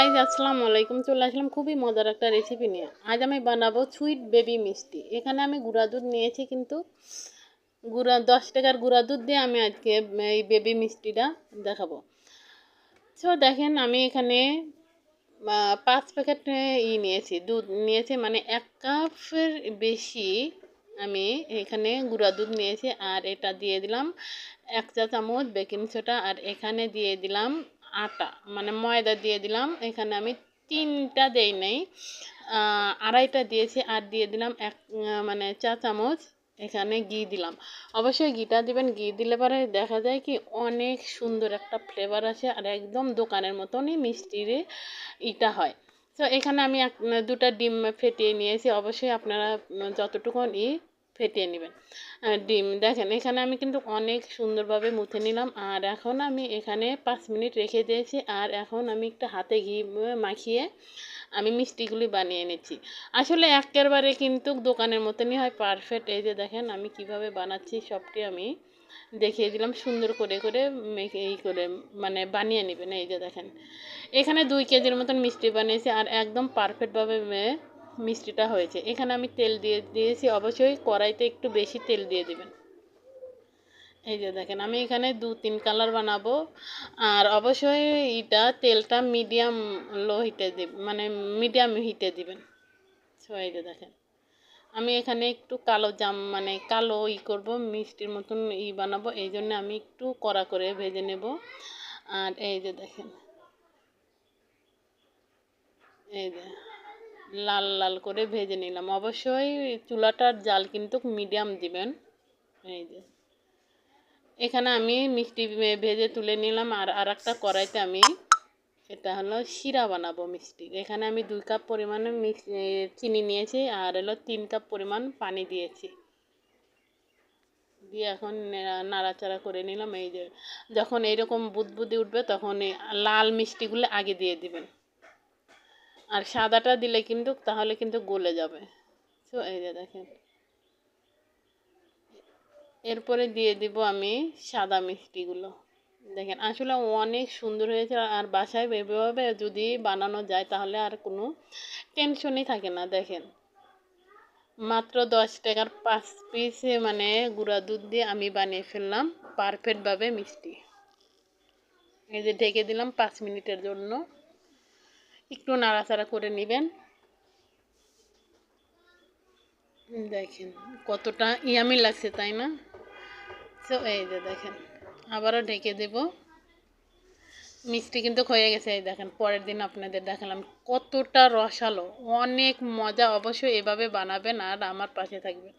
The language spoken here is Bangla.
গাইজ আসসালামু আলাইকুম। চলে আসলাম খুবই মজার একটা রেসিপি নিয়ে। আজ আমি বানাবো সুইট বেবি মিষ্টি। এখানে আমি গুঁড়া দুধ নিয়েছি কিন্তু গুঁড়া, দশ টাকার গুঁড়া দুধ দিয়ে আমি আজকে এই বেবি মিষ্টিটা দেখাবো। সো দেখেন, আমি এখানে পাঁচ প্যাকেট ই নিয়েছি, দুধ নিয়েছি মানে এক কাপের বেশি আমি এখানে গুঁড়া দুধ নিয়েছি। আর এটা দিয়ে দিলাম এক চা চামচ বেকিং সোডা আর এখানে দিয়ে দিলাম আটা মানে ময়দা দিয়ে দিলাম। এখানে আমি তিনটা দেই নাই। আড়াইটা দিয়েছি, আর দিয়ে দিলাম এক মানে চা চামচ। এখানে ঘি দিলাম। অবশ্যই ঘিটা দিবেন, ঘি দিলে পরে দেখা যায় কি অনেক সুন্দর একটা ফ্লেভার আসে, আর একদম দোকানের মতনই মিষ্টির ইটা হয়। তো এখানে আমি এক, দুটা ডিম ফেটিয়ে নিয়েছি। অবশ্যই আপনারা যতটুকু ই ফেটিয়ে নেবেন। ডিম, দেখেন এখানে আমি কিন্তু অনেক সুন্দরভাবে মুথে নিলাম। আর এখন আমি এখানে পাঁচ মিনিট রেখে দিয়েছি। আর এখন আমি একটা হাতে ঘি মাখিয়ে আমি মিষ্টিগুলি বানিয়ে নিচ্ছি। আসলে একেবারে কিন্তু দোকানের মতনই হয় পারফেক্ট এই যে দেখেন আমি কীভাবে বানাচ্ছি, সবটি আমি দেখিয়ে দিলাম। সুন্দর করে করে এই করে মানে বানিয়ে নেবেন। এই যে দেখেন, এখানে দুই কেজির মতন মিষ্টি বানিয়েছি। আর একদম পারফেক্টভাবে মে- মিষ্টিটা হয়েছে। এখানে আমি তেল দিয়ে দিয়েছি। অবশ্যই কড়াইতে একটু বেশি তেল দিয়ে দিবেন। এই যে দেখেন, আমি এখানে দু, তিন কালার বানাবো। আর অবশ্যই এটা তেলটা মিডিয়াম লো হিটে দিব মানে মিডিয়াম হিটে দিবেন। সো এই যে দেখেন, আমি এখানে একটু কালো জাম মানে কালো ই করব, মিষ্টির মতন ই বানাবো। এই জন্য আমি একটু কড়া করে ভেজে নেব। আর এই যে দেখেন, এই যে লাল লাল করে ভেজে নিলাম। অবশ্যই চুলাটার জাল কিন্তু মিডিয়াম দিবেন। এই যে। এখানে আমি মিষ্টি ভেজে তুলে নিলাম আর আর একটা কড়াইতে আমি এটা হলো শিরা বানাবো মিষ্টি। এখানে আমি দুই কাপ পরিমাণে চিনি নিয়েছি আর হলো তিন কাপ পরিমাণ পানি দিয়েছি। দিয়ে এখন নাড়াচাড়া করে নিলাম। এই যে, যখন এইরকম বুদবুদি উঠবে তখন লাল মিষ্টিগুলো আগে দিয়ে দিবেন। আর সাদাটা দিলে কিন্তু, তাহলে কিন্তু গলে যাবে। তো এই যে দেখেন। এরপরে দিয়ে দিব আমি সাদা মিষ্টিগুলো। দেখেন, আসলে অনেক সুন্দর হয়েছে, আর বাসায় এভাবে যদি বানানো যায়, তাহলে আর কোনো টেনশনই থাকে না, দেখেন। মাত্র দশ টাকার পাঁচ পিসে মানে গুঁড়া দুধ দিয়ে আমি বানিয়ে ফেললাম পারফেক্টভাবে মিষ্টি। এই যে ঢেকে দিলাম পাঁচ মিনিটের জন্য। একটু নাড়াচাড়া করে নেবেন। দেখেন কতটা ইয়ামি লাগছে, তাই না? তো এই যে দেখেন, আবারও ঢেকে দেব। মিষ্টি কিন্তু হয়ে গেছে, এই দেখেন, পরের দিন আপনাদের দেখালাম কতটা রসালো। অনেক মজা অবশ্যই এভাবে বানাবেন আর আমার পাশে থাকবেন।